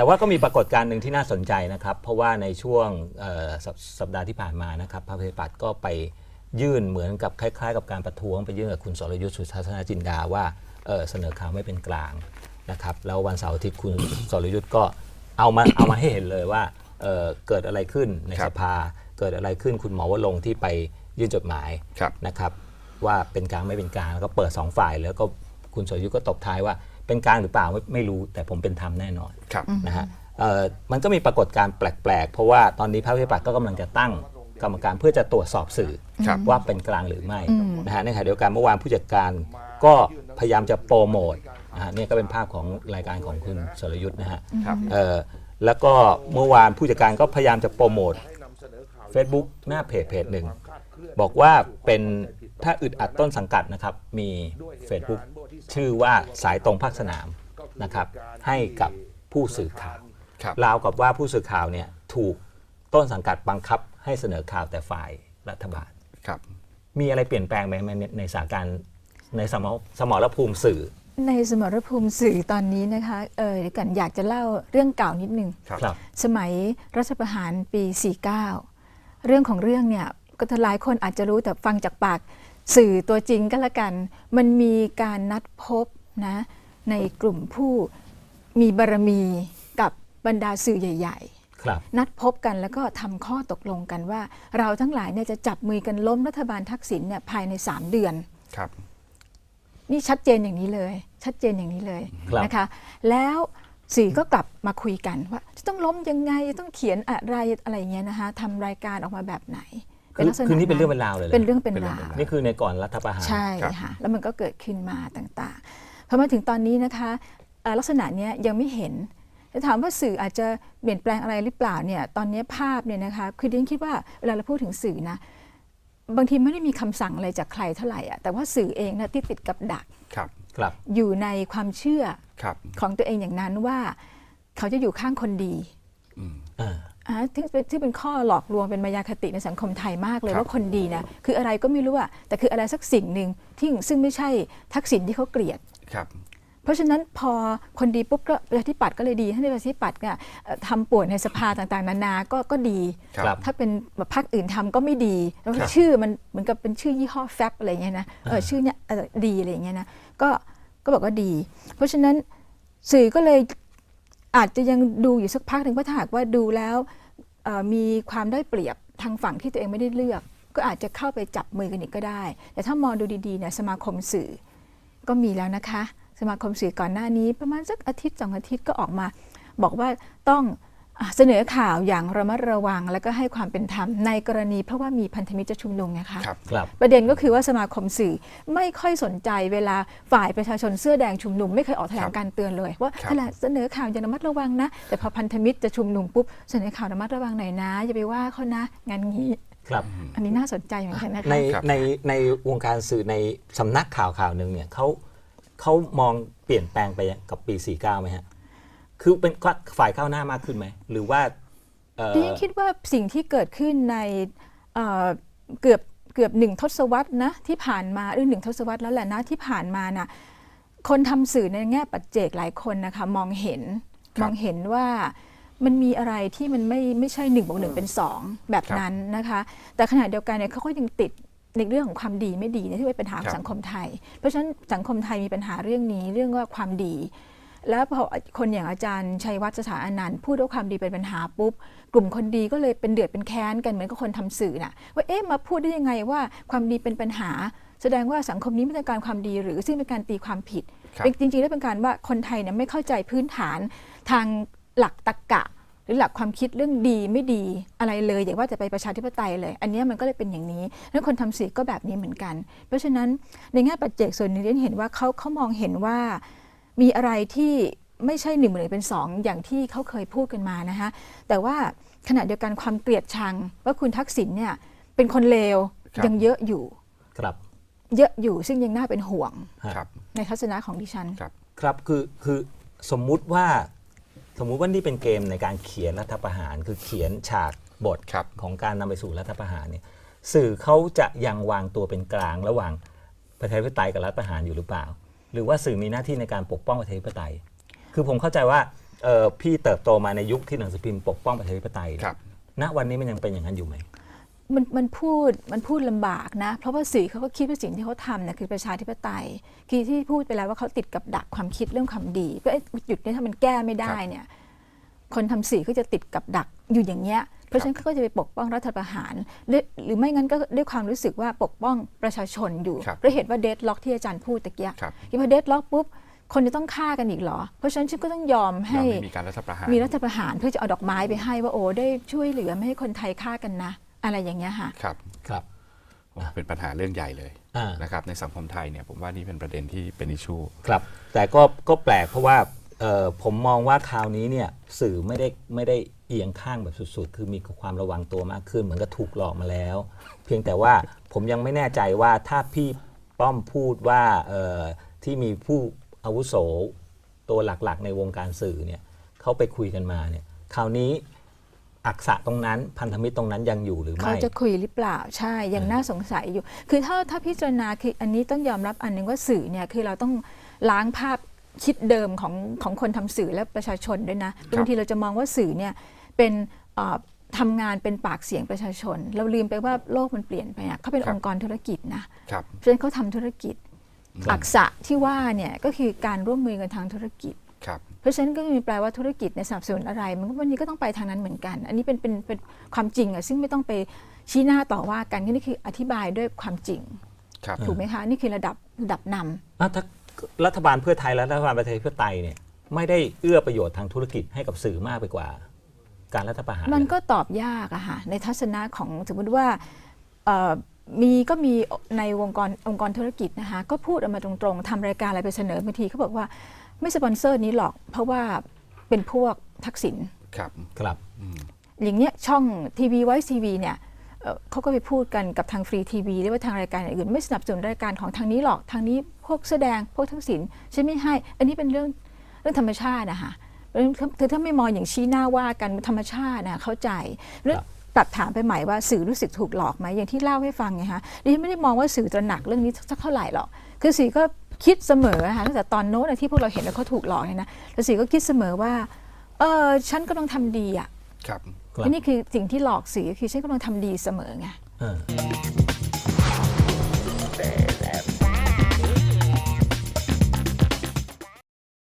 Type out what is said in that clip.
แต่ว่าก็มีปรากฏการณ์หนึ่งที่น่าสนใจนะครับ เพราะว่าในช่วงเอ่อสัปสัปดาห์ที่ผ่านมานะครับพระประชาธิปัตย์ก็ไปยื่นเหมือนกับคล้าย ๆ กับการประท้วงไปยื่นกับคุณสรยุทธ์สุทัศนจินดาว่าเอ่อเสนอข่าวไม่เป็นกลางนะครับแล้ววันเสาร์อาทิตย์คุณสรยุทธ์ก็เอามาเอามาให้เห็นเลยว่าเอ่อเกิดอะไรขึ้นในครัสบภา เกิดอะไรขึ้นคุณหมอวรงค์ที่ไปยื่นจดหมายครับนะครับ ว่าเป็นกลางไม่เป็นกลางแล้วก็เปิดสองฝ่ายแล้วก็คุณสรยุทธ์ก็ตบท้ายว่า เป็นกลางหรือเปล่าไม่ไม่รู้แต่ผมเป็นธรรมแน่นอนครับ นะฮะเอ่อมันก็มีปรากฏการณ์แปลกๆ เพราะว่าตอนนี้พระวิปัตย์ก็กำลังจะตั้งกรรมการเพื่อจะตรวจสอบสื่อครับ ว่าเป็นกลางหรือไม่นะฮะในขณะเดียวกันเมื่อวานผู้จัดการก็พยายามจะโปรโมทนะฮะเนี่ยก็เป็นภาพของรายการของคุณสรยุทธ์นะฮะครับ เอ่อแล้วก็เมื่อวานผู้จัดการก็พยายามจะโปรโมท Facebook หน้าเพจเพจหนึ่งบอกว่าเป็นถ้าอึดอัดต้นสังกัดนะครับมี Facebook ชื่อว่าสายตรงภาคสนามนะครับ ให้กับผู้สื่อข่าวครับ ราวกับว่าผู้สื่อข่าวเนี่ยถูกต้นสังกัดบังคับให้เสนอข่าวแต่ฝ่ายรัฐบาล ครับ มีอะไรเปลี่ยนแปลงไหมในในสถานการณ์ในสมรสมรภูมิสื่อ ในสมรภูมิสื่อตอนนี้นะคะเออเดี๋ยวกันอยากจะเล่าเรื่องเก่านิดนึง ครับ ครับ สมัยรัฐประหารปี 49 เรื่องของเรื่องเนี่ยก็หลายคนอาจจะรู้แต่ฟังจากปาก สื่อตัวจริงก็แล้วกัน มันมีการนัดพบนะในกลุ่มผู้มีบารมีกับบรรดาสื่อใหญ่ๆครับนัดพบกันแล้วก็ทำข้อตกลงกันว่า เราทั้งหลายเนี่ยจะจับมือกันล้มรัฐบาลทักษิณเนี่ยภายใน 3 เดือนครับนี่ชัดเจนอย่างนี้เลย ชัดเจนอย่างนี้เลยครับนะคะ แล้วสื่อก็กลับมาคุยกันว่า จะต้องล้มยังไงจะต้องเขียนอะไรอะไรอย่างเงี้ยนะคะทำรายการออกมาแบบไหน คือคือนี่เป็นเรื่องเป็นราวเลยหรเป็นเรื่องเป็นเป็นเรื่ราองวเป็นราว นี่คือในก่อนรัฐประหารใช่ครับค่ะแล้วมันก็เกิดขึ้นมาต่างๆพอมาถึงตอนนี้นะคะเอ่อลักษณะเนี้ยยังไม่เห็นจะถามว่าสื่ออาจจะเปลี่ยนแปลงอะไรหรือเปล่าเนี่ยตอนนี้ภาพเนี่ยนะคะคือดิฉันคิดว่าเวลาเราพูดถึงสื่อนะบางทีไม่ได้มีคำสั่งอะไรจากใครเท่าไหร่อะแต่ว่าสื่อเองนะที่ติดกับดักครับครับอยู่ในความเชื่อครับของตัวเองอย่างนั้นว่า เขาจะอยู่ข้างคนดีอืมอ่าอ่า ที่เป็นที่เป็นข้อหลอกลวงเป็นมายาคติในสังคมไทยมากเลยครับ ว่าคนดีนะคืออะไรก็ไม่รู้อะแต่คืออะไรสักสิ่งหนึ่งที่ซึ่งไม่ใช่ทักษิณที่เขาเกลียด ครับ เพราะฉะนั้นพอคนดีปุ๊บก็ประชาธิปัตย์ก็เลยดีถ้าในประชาธิปัตย์เนี่ยเอ่อทำป่วนในสภาต่างๆ นานาก็ก็ดี ครับ ถ้าเป็นแบบพรรคอื่นทำก็ไม่ดีแล้วครับ ชื่อมันเหมือนกับเป็นชื่อยี่ห้อแฟบอะไรเงี้ยนะเออชื่อเนี้ยเอ่อดีอะไรเงี้ยนะก็ก็บอกว่าดี เพราะฉะนั้นสื่อก็เลยอาจจะยังดูอยู่สักพักหนึ่งเพราะถ้าหากว่าดูแล้วเอ่อ มีความได้เปรียบทางฝั่งที่ตัวเองไม่ได้เลือก ก็อาจจะเข้าไปจับมือกันอีกก็ได้ แต่ถ้ามองดูดีๆเนี่ยสมาคมสื่อก็มีแล้วนะคะ สมาคมสื่อก่อนหน้านี้ประมาณสักอาทิตย์สองอาทิตย์ก็ออกมา บอกว่าต้อง เสนอข่าวอย่างระมัดระวัง แล้วก็ให้ความเป็นธรรมในกรณีเพราะว่ามีพันธมิตรจะชุมนุมนะคะครับครับ ประเด็นก็คือว่าสมาคมสื่อไม่ค่อยสนใจเวลาฝ่ายประชาชนเสื้อแดงชุมนุมไม่เคยออกแถลงการณ์เตือนเลย ว่าครับแถลงเสนอข่าวอย่างระมัดระวังนะ แต่พอพันธมิตรจะชุมนุมปุ๊บเสนอข่าวระมัดระวังหน่อยนะ อย่าไปว่าเขานะงานงี้ครับ อันนี้น่าสนใจเหมือนกันนะคะในครับในในวงการสื่อในสำนักข่าวข่าวหนึ่งเนี่ยเขาเขามองเปลี่ยนแปลงไปกับปี 49ไหมฮะ คือเป็นฝ่ายก้าวหน้ามากขึ้นไหม หรือว่าเอ่อดิฉันคิดว่าสิ่งที่เกิดขึ้นในเอ่อเกือบเกือบหนึ่งทศวรรษนะที่ผ่านมาหรือหนึ่งทศวรรษแล้วแหละนะที่ผ่านมาน่ะคนทำสื่อในแง่ปัจเจกหลายคนนะคะมองเห็นครับมองเห็นว่ามันมีอะไรที่มันไม่ไม่ใช่หนึ่งบวกหนึ่งเป็นสองแบบครับนั้นนะคะ แต่ขณะเดียวกันเนี่ยเขาก็ยังติดในเรื่องของความดีไม่ดีเนี่ยที่เป็นปัญหาขอครังบสังคมไทย เพราะฉะนั้นสังคมไทยมีปัญหาเรื่องนี้เรื่องว่าความดี แล้วพอคนอย่างอาจารย์ชัยวัฒน์สถาอนันต์พูดว่าความดีเป็นปัญหาปุ๊บ กลุ่มคนดีก็เลยเป็นเดือดเป็นแค้นกันเหมือนกับคนทำสื่อน่ะว่าเอ๊ะมาพูดได้ยังไงว่าความดีเป็นปัญหา แสดงว่าสังคมนี้ไม่ต้องการความดีหรือซึ่งเป็นการตีความผิดครับเป็นจริงๆแล้วเป็นการว่าคนไทยเนี่ยไม่เข้าใจพื้นฐานทางหลักตรรกะหรือหลักความคิดเรื่องดีไม่ดีอะไรเลยอย่างว่าจะไปประชาธิปไตยเลย อันเนี้ยมันก็เลยเป็นอย่างนี้แล้วคนทำสื่อก็แบบนี้เหมือนกัน เพราะฉะนั้นในแง่ปัจเจกส่วนหนี้เรียนเห็นว่าเขาเขามองเห็นว่า มีอะไรที่ไม่ใช่หนึ่งเหมือนเป็นสองอย่างที่เขาเคยพูดกันมานะคะแต่ว่าขณะเดียวกันความเกลียดชัง ว่าคุณทักษิณเนี่ยเป็นคนเลวครับ ยังเยอะอยู่ ครับ เยอะอยู่ซึ่งยังน่าเป็นห่วง ครับ ในทัศนะของดิฉัน ครับ ครับคือคือสมมุติว่าสมมุติว่านี่เป็นเกมในการเขียนรัฐประหาร คือเขียนฉากบทครับ ของการนำไปสู่รัฐประหารเนี่ยสื่อเขาจะยังวางตัวเป็นกลางระหว่างประชาธิปไตยกับรัฐประหารอยู่หรือเปล่า หรือว่าสื่อมีหน้าที่ในการปกป้องประชาธิปไตย คือผมเข้าใจว่าเอ่อพี่เติบโตมาในยุคที่หนังสือพิมพ์ปกป้องประชาธิปไตยครับ ณวันนี้มันยังเป็นอย่างนั้นอยู่ไหม มันมันพูดมันพูดลำบากนะ เพราะว่าสื่อเขาก็คิดว่าสิ่งที่เขาทำเนี่ยคือประชาธิปไตยคือที่พูดไปแล้วว่าเขาติดกับดักความคิดเรื่องความดีก็เอ๊ะหยุดเนี่ยถ้ามันแก้ไม่ได้เนี่ย คนทำสื่อก็จะติดกับดักอยู่อย่างเงี้ย เพราะฉะนั้นเขาก็จะไปปกป้องรัฐประหารหรือหรือไม่งั้นก็ด้วยความรู้สึกว่าปกป้องประชาชนอยู่ครับเพราะเหตุว่าเดดล็อกที่อาจารย์พูดตะเกียครับที่พอเดดล็อกปุ๊บคนจะต้องฆ่ากันอีกเหรอ เพราะฉะนั้นฉันก็ต้องยอมให้ยังไม่มีการรัฐประหารมีรัฐประหารเพื่อจะเอาดอกไม้ไปให้ว่าโอ้ได้ช่วยเหลือไม่ให้คนไทยฆ่ากันนะ อะไรอย่างเงี้ยค่ะครับครับโอ้เป็นปัญหาเรื่องใหญ่เลยอ่านะครับในสังคมไทยเนี่ยผมว่านี่เป็นประเด็นที่เป็นอิชชูครับ แต่ก็ก็แปลกเพราะว่า เอ่อผมมองว่าคราวนี้เนี่ยสื่อไม่ได้ไม่ได้เอียงข้างแบบสุดๆ คือมีความระวังตัวมากขึ้น เหมือนกับถูกหลอกมาแล้ว เพียงแต่ว่าผมยังไม่แน่ใจว่าถ้าพี่ป้อมพูดว่าเอ่อที่มีผู้อาวุโสตัวหลักๆ ในวงการสื่อเนี่ยเขาไปคุยกันมาเนี่ยคราวนี้อักษะตรงนั้นพันธมิตรตรงนั้นยังอยู่หรือไม่เขาจะคุยหรือเปล่าใช่ยังน่าสงสัยอยู่ คือถ้าถ้าพิจารณาคืออันนี้ต้องยอมรับอันหนึงว่าสื่อเนี่ยคือเราต้องล้างภาพ คิดเดิมของของคนทำสื่อและประชาชนด้วยนะบางทีเราจะมองว่าสื่อเนี่ยเป็นเอ่อทำงานเป็นปากเสียงประชาชน เราลืมไปว่าโลกมันเปลี่ยนไปอะเขาเป็นครับองค์กรธุรกิจนะครับเพราะฉะนั้นเขาทำธุรกิจอักษะที่ว่าเนี่ยก็คือการร่วมมือกันทางธุรกิจครับเพราะฉะนั้นก็จะมีแปลว่าธุรกิจในยสนับสนุนอะไร มันก็วันนี้ก็ต้องไปทางนั้นเหมือนกัน อันนี้เป็นเป็นเป็นความจริงอะซึ่งไม่ต้องไปชี้หน้าต่อว่ากันนี่คืออธิบายด้วยความจริงครับถูกไหมคะ นี่คือระดับระดับนำอะถ้า รัฐบาลเพื่อไทยและรัฐบาลประชาธิปไตยเนี่ยไม่ได้เอื้อประโยชน์ทางธุรกิจให้กับสื่อมากไปกว่า การรัฐประหารมันเหรอก็ตอบยากอะค่ะในทัศนะของสมมติว่าเอ่อมีก็มีในวงกรองค์กรธุรกิจนะคะก็พูดออกมาตรงๆทำรายการอะไรไปเสนอบางทีเขาบอกว่าไม่สปอนเซอร์นี้หรอก เพราะว่าเป็นพวกทักษิณครับครับอย่างเงี้ยช่องทีวีไวซ์ทีวีเนี่ย เอ่อเขาก็ไปพูดกันกับทางฟรีทีวีหรือว่าทางรายการอื่น ไม่สนับสนุนรายการของทางนี้หรอกทางนี้พวกแสอแดงพวกทักษิณฉันไม่ให้ อันนี้เป็นเรื่องเรื่องธรรมชาตินะคะเรื่องคือถ้าไม่มองอย่างชี้หน้าว่ากันธรรมชาตินะเข้าใจแล้วครับตัดถามไปใหม่ว่าสื่อรู้สึกถูกหลอกไหมอย่างที่เล่าให้ฟังไงคะดิฉันไม่ได้มองว่าสื่อตระหนักเรื่องนี้สักเท่าไหร่หรอกคือสื่อก็คิดเสมอนะคะตั้งแต่ตอนโน้นอะที่พวกเราเห็นแล้วเขาถูกหลอกเนี่ยนะแต่สื่อก็คิดเสมอว่าเออฉันก็ต้องทำดีอะครับครับ อันนี้คือสิ่งที่หลอกสื่อคือฉันกำลังทำดีเสมอไงเออ